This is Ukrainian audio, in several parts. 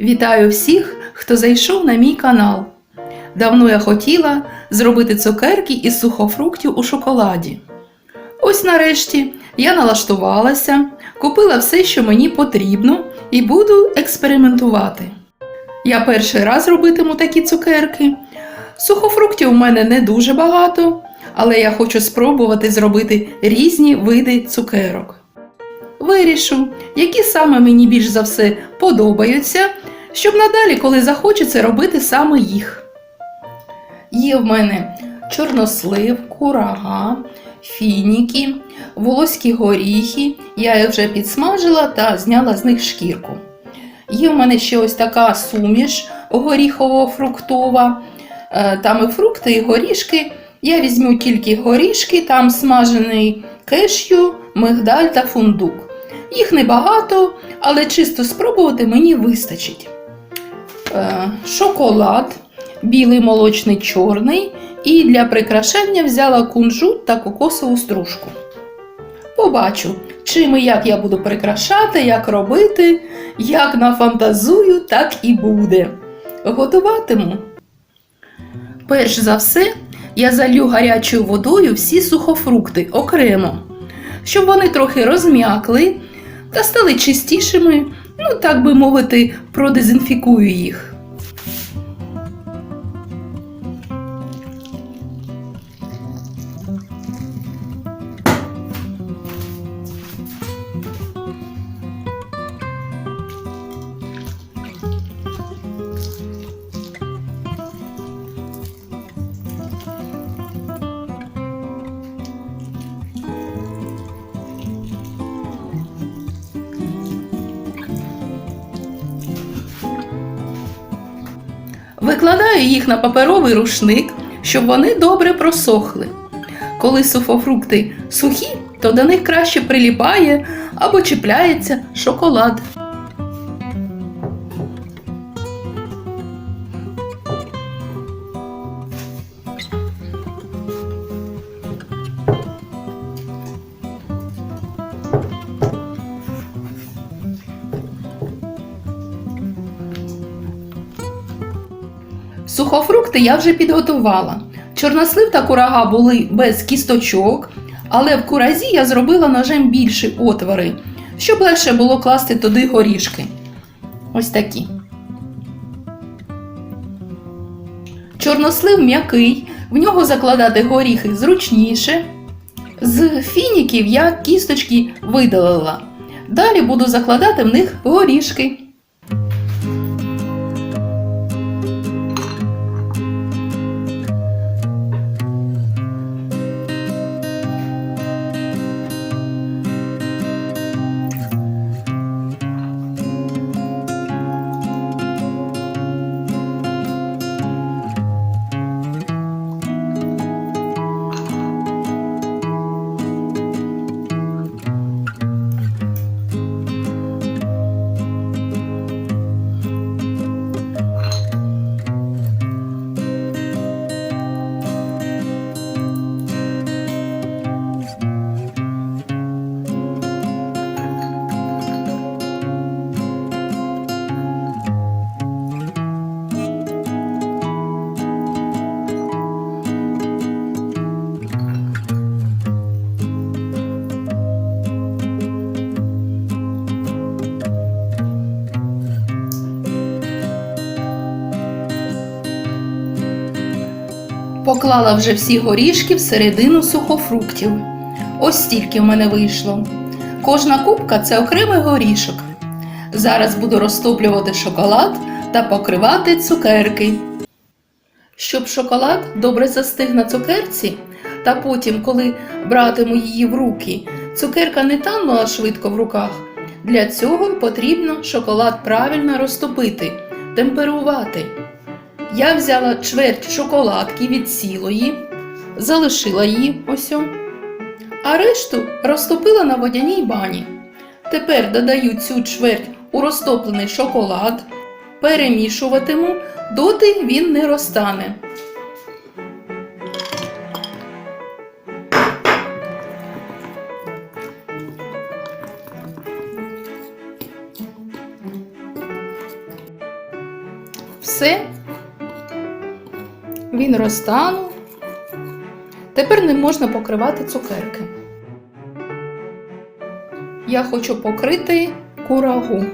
Вітаю всіх, хто зайшов на мій канал. Давно я хотіла зробити цукерки із сухофруктів у шоколаді. Ось нарешті я налаштувалася, купила все, що мені потрібно, і буду експериментувати. Я перший раз робитиму такі цукерки. Сухофруктів у мене не дуже багато, але я хочу спробувати зробити різні види цукерок. Вирішу, які саме мені більш за все подобаються, щоб надалі, коли захочеться, робити саме їх. Є в мене чорнослив, курага, фініки, волоські горіхи. Я їх вже підсмажила та зняла з них шкірку. Є в мене ще ось така суміш горіхово-фруктова. Е, Там і фрукти, і горішки. Я візьму тільки горішки, там смажений кешю, мигдаль та фундук. Їх небагато, але чисто спробувати мені вистачить. Е, Шоколад, білий молочний чорний, і для прикрашення взяла кунжут та кокосову стружку. Побачу, чим і як я буду прикрашати, як робити, як нафантазую, так і буде. Готуватиму. Перш за все, я залью гарячою водою всі сухофрукти окремо, щоб вони трохи розм'якли та стали чистішими, ну так би мовити, продезінфікую їх. Викладаю їх на паперовий рушник, щоб вони добре просохли. Коли суфофрукти сухі, то до них краще приліпає або чіпляється шоколад. Сухофрукти я вже підготувала. Чорнослив та курага були без кісточок, але в куразі я зробила ножем більші отвори, щоб легше було класти туди горішки. Ось такі. Чорнослив м'який, в нього закладати горіхи зручніше. З фініків я кісточки видалила. Далі буду закладати в них горішки. Поклала вже всі горішки всередину сухофруктів. Ось стільки в мене вийшло. Кожна кубка це окремий горішок. Зараз буду розтоплювати шоколад та покривати цукерки. Щоб шоколад добре застиг на цукерці, та потім, коли братиму її в руки, цукерка не танула швидко в руках. Для цього потрібно шоколад правильно розтопити, темперувати. Я взяла чверть шоколадки від цілої, залишила її ось, а решту розтопила на водяній бані. Тепер додаю цю чверть у розтоплений шоколад, перемішуватиму, доти він не розтане. Все. Він розтанув. Тепер не можна покривати цукерки. Я хочу покрити курагу.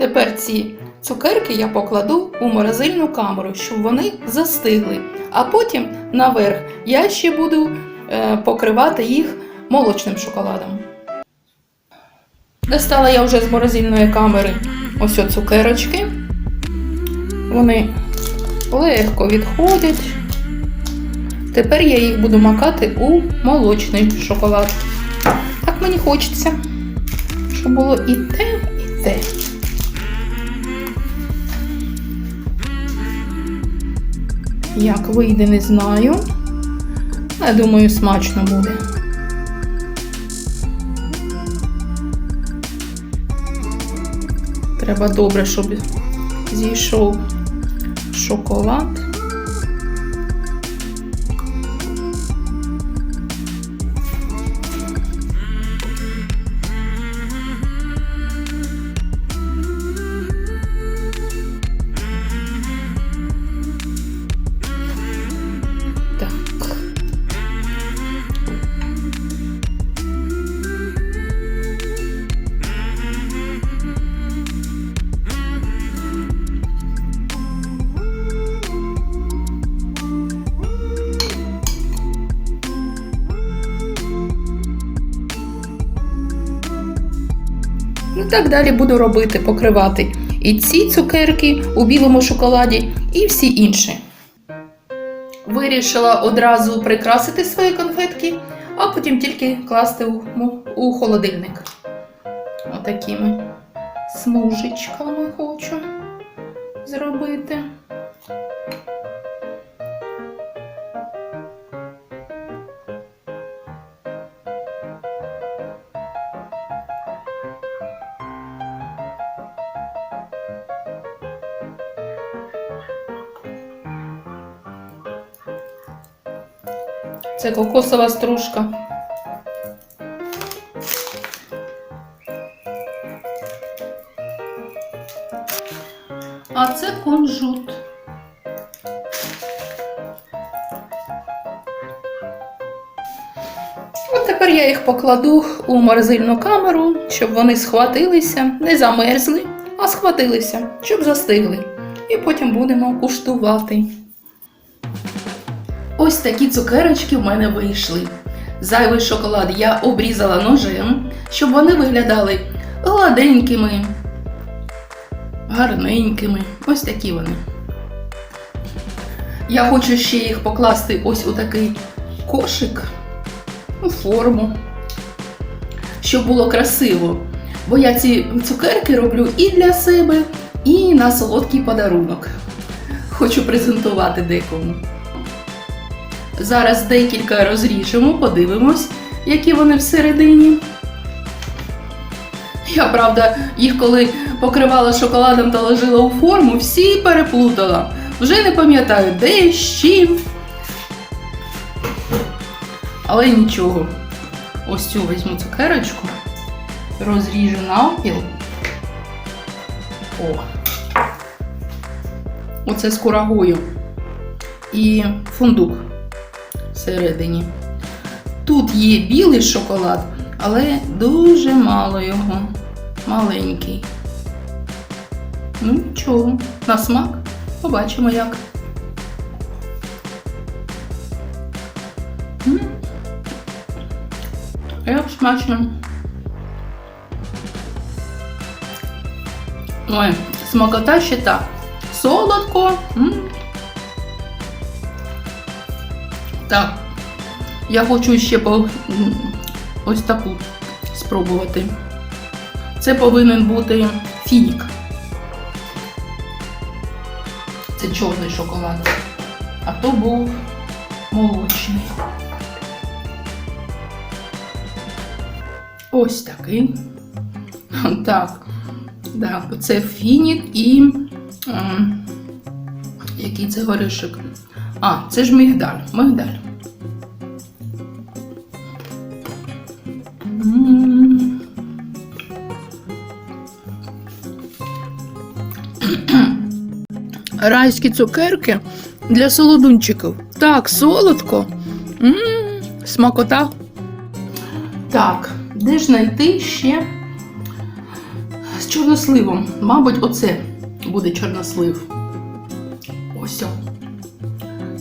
Тепер ці цукерки я покладу у морозильну камеру, щоб вони застигли. А потім наверх я ще буду е, покривати їх молочним шоколадом. Достала я вже з морозильної камери ось о цукерочки. Вони легко відходять. Тепер я їх буду макати у молочний шоколад. Так мені хочеться, щоб було і те, і те. Як вийде, не знаю. Але думаю, смачно буде. Треба добре, щоб зійшов шоколад. Так далі буду робити, покривати і ці цукерки у білому шоколаді, і всі інші. Вирішила одразу прикрасити свої конфетки, а потім тільки класти у, холодильник. Отакими смужечками хочу зробити. Це кокосова стружка. А це кунжут. От тепер я їх покладу у морозильну камеру, щоб вони схватилися, не замерзли, а схватилися, щоб застигли. І потім будемо куштувати. Ось такі цукерочки в мене вийшли. Зайвий шоколад я обрізала ножем, щоб вони виглядали гладенькими, гарненькими. Ось такі вони. Я хочу ще їх покласти ось у такий кошик, у форму, щоб було красиво. Бо я ці цукерки роблю і для себе, і на солодкий подарунок. Хочу презентувати декому. Зараз декілька розріжемо, подивимось, які вони всередині. Я, правда, їх коли покривала шоколадом та ложила у форму, всі переплутала. Вже не пам'ятаю, де з чим. Але нічого. Ось цю візьму цукерочку, розріжу навпіл. О. Оце з курагою. І фундук всередині. Тут є білий шоколад, але дуже мало його. Маленький. Ну, нічого, на смак. Побачимо як. Як смачно. Ой, смакота ще та. Солодко. М. Так. Я хочу ще по ось таку спробувати. Це повинен бути фінік. Це чорний шоколад. А то був молочний. Ось такий. Так. Да, це фінік і. ем, який це горішок? А, це ж мигдаль. Мигдаль. Райські цукерки для солодунчиків. Так, солодко. м смакота. Так, де ж знайти ще з чорносливом? Мабуть, оце буде чорнослив.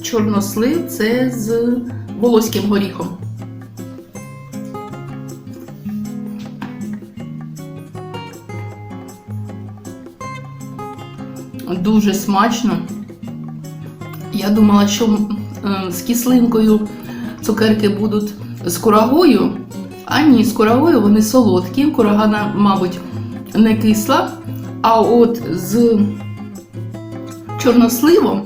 Чорнослив це з волоським горіхом. Дуже смачно. Я думала, що е, з кислинкою цукерки будуть з курагою, а ні, з курагою вони солодкі. Курага, мабуть, не кисла. А от з чорносливом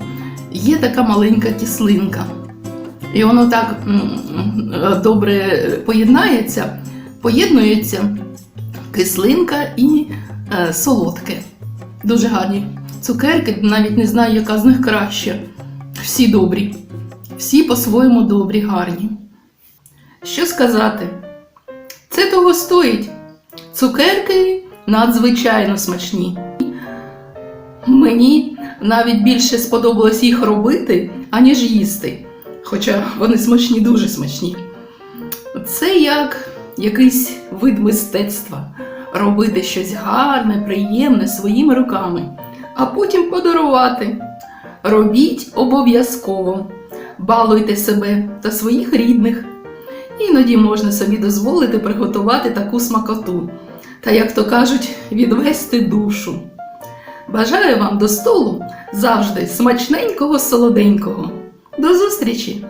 є така маленька кислинка. І воно так добре поєднається, поєднується кислинка і е, солодке. Дуже гарні цукерки, навіть не знаю, яка з них краще. Всі добрі. Всі по-своєму добрі, гарні. Що сказати? Це того стоїть. Цукерки надзвичайно смачні. Мені навіть більше сподобалось їх робити, аніж їсти. Хоча вони смачні, дуже смачні. Це як якийсь вид мистецтва робити щось гарне, приємне своїми руками, а потім подарувати. Робіть обов'язково, балуйте себе та своїх рідних. Іноді можна собі дозволити приготувати таку смакоту та, як то кажуть, відвести душу. Бажаю вам до столу завжди смачненького солоденького. До зустрічі!